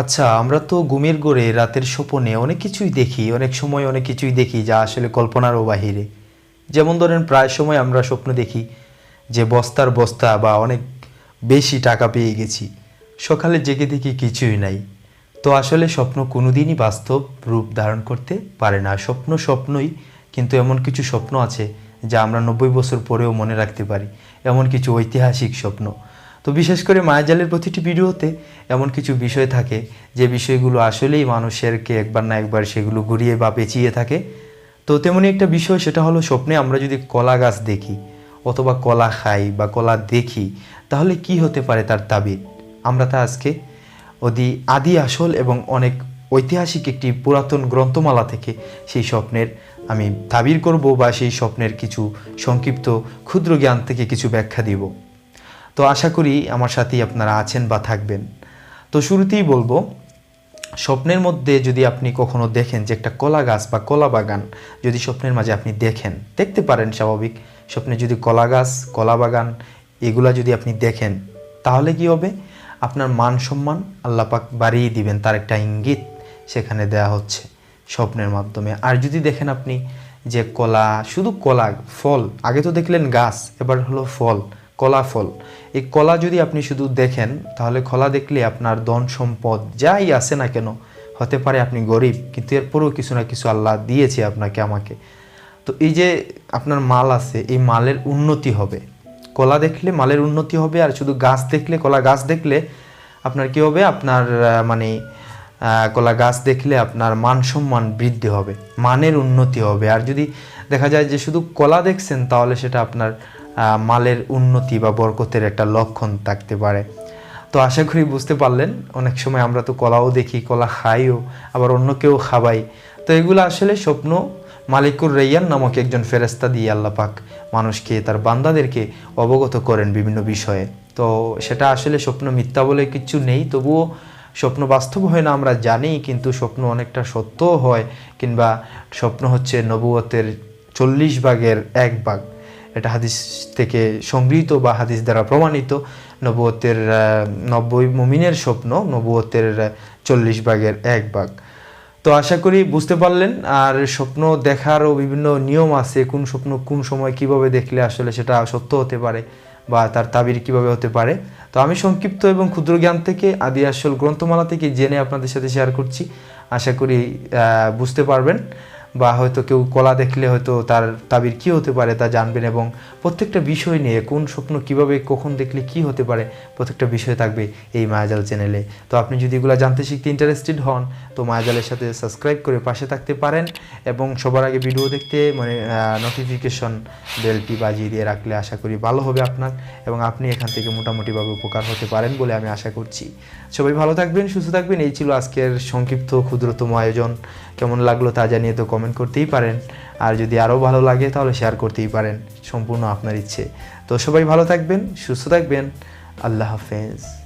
আচ্ছা আমরা তো ঘুমের গড়ে রাতের স্বপনে অনেক কিছুই দেখি, অনেক সময় অনেক কিছুই দেখি যা আসলে কল্পনারও বাহিরে। যেমন ধরেন, প্রায় সময় আমরা স্বপ্ন দেখি যে বস্তার বস্তা বা অনেক বেশি টাকা পেয়ে গেছি। সকালে জেগে দেখি কিছুই নাই। তো আসলে স্বপ্ন কোনোদিনই বাস্তব রূপ ধারণ করতে পারে না। স্বপ্ন স্বপ্নই, কিন্তু এমন কিছু স্বপ্ন আছে যা আমরা নব্বই বছর পরেও মনে রাখতে পারি। এমন কিছু ঐতিহাসিক স্বপ্ন। তো বিশেষ করে মায়াজালের প্রতিটি ভিডিওতে এমন কিছু বিষয় থাকে, যে বিষয়গুলো আসলেই মানুষেরকে একবার না একবার সেগুলো ঘুরিয়ে বা পেঁচিয়ে থাকে। তো তেমনই একটা বিষয়, সেটা হলো স্বপ্নে আমরা যদি কলা গাছ দেখি অথবা কলা খাই বা কলা দেখি, তাহলে কি হতে পারে তার তাবির? আমরা তা আজকে অদি আদি আসল এবং অনেক ঐতিহাসিক একটি পুরাতন গ্রন্থমালা থেকে সেই স্বপ্নের আমি তাবির করব বা সেই স্বপ্নের কিছু সংক্ষিপ্ত ক্ষুদ্র জ্ঞান থেকে কিছু ব্যাখ্যা দিব। তো আশা করি আমার সাথেই আপনারা আছেন বা থাকবেন। তো শুরুতেই বলব, স্বপ্নের মধ্যে যদি আপনি কখনো দেখেন যে একটা কলা গাছ বা কলা বাগান যদি স্বপ্নের মাঝে আপনি দেখেন, দেখতে পারেন স্বাভাবিক, স্বপ্নে যদি কলা গাছ, কলা বাগান এগুলা যদি আপনি দেখেন, তাহলে কি হবে? আপনার মান সম্মান আল্লাপাক বাড়িয়ে দিবেন, তার একটা ইঙ্গিত সেখানে দেয়া হচ্ছে স্বপ্নের মাধ্যমে। আর যদি দেখেন আপনি যে কলা, শুধু কলা, ফল, আগে তো দেখলেন গাছ, এবার হলো ফল কলা ফল। এই কলা যদি আপনি শুধু দেখেন, তাহলে কলা দেখলে আপনার ধন সম্পদ যাই আসে না কেন, হতে পারে আপনি গরিব, কিন্তু এরপরেও কিছু না কিছু আল্লাহ দিয়েছে আপনাকে, আমাকে। তো এই যে আপনার মাল আছে, এই মালের উন্নতি হবে। কলা দেখলে মালের উন্নতি হবে, আর শুধু গাছ দেখলে, কলা গাছ দেখলে আপনার কি হবে? আপনার মানে কলা গাছ দেখলে আপনার মান সম্মান বৃদ্ধি হবে, মানের উন্নতি হবে। আর যদি দেখা যায় যে শুধু কলা দেখছেন, তাহলে সেটা আপনার মালের উন্নতি বা বরকতের একটা লক্ষণ থাকতে পারে। তো আশা করি বুঝতে পারলেন, অনেক সময় আমরা তো কলাও দেখি, কলা খাইও, আবার অন্য কেউ খাবাই। তো এগুলো আসলে স্বপ্ন মালিকুর রেয়ান নামক একজন ফেরেস্তা দিয়ে আল্লাহ পাক মানুষকে, তার বান্দাদেরকে অবগত করেন বিভিন্ন বিষয়ে। তো সেটা আসলে স্বপ্ন মিথ্যা বলে কিছু নেই, তবুও স্বপ্ন বাস্তব হয় না আমরা জানি, কিন্তু স্বপ্ন অনেকটা সত্যও হয়, কিংবা স্বপ্ন হচ্ছে নবুয়তের চল্লিশ ভাগের এক ভাগ। এটা হাদিস থেকে সংগৃহীত বা হাদিস দ্বারা প্রমাণিত। নবুয়তের নব্বই মুমিনের স্বপ্ন, নবুয়তের চল্লিশ ভাগের এক ভাগ। তো আশা করি বুঝতে পারলেন, আর স্বপ্ন দেখারও বিভিন্ন নিয়ম আছে, কোন স্বপ্ন কোন সময় কীভাবে দেখলে আসলে সেটা সত্য হতে পারে বা তার তাবির কীভাবে হতে পারে। তো আমি সংক্ষিপ্ত এবং ক্ষুদ্র জ্ঞান থেকে আদি আসল গ্রন্থমালা থেকে জেনে আপনাদের সাথে শেয়ার করছি। আশা করি বুঝতে পারবেন। বা হয়তো কেউ কলা দেখলে হয়তো তার তাবির কি হতে পারে তা জানবেন এবং প্রত্যেকটা বিষয় নিয়ে কোন স্বপ্ন কীভাবে, কখন দেখলে কি হতে পারে প্রত্যেকটা বিষয় থাকবে এই মায়াজাল চ্যানেলে। তো আপনি যদি এগুলো জানতে শিখতে ইন্টারেস্টেড হন, তো মায়াজালের সাথে সাবস্ক্রাইব করে পাশে থাকতে পারেন এবং সবার আগে ভিডিও দেখতে মানে নোটিফিকেশন বেলটি বাজিয়ে দিয়ে রাখলে আশা করি ভালো হবে আপনার এবং আপনি এখান থেকে মোটামুটিভাবে উপকার হতে পারেন বলে আমি আশা করছি। সবাই ভালো থাকবেন, সুস্থ থাকবেন। এই ছিল আজকের সংক্ষিপ্ত, ক্ষুদ্রতম আয়োজন। কেমন লাগল তা জানিয়ে তো কমেন্ট করতেই পারেন। আর যদি আরও ভালো লাগে তাহলে শেয়ার করতেই পারেন। সম্পূর্ণ আপনার ইচ্ছে। তো সবাই ভালো থাকবেন, সুস্থ থাকবেন। আল্লাহ হাফেজ।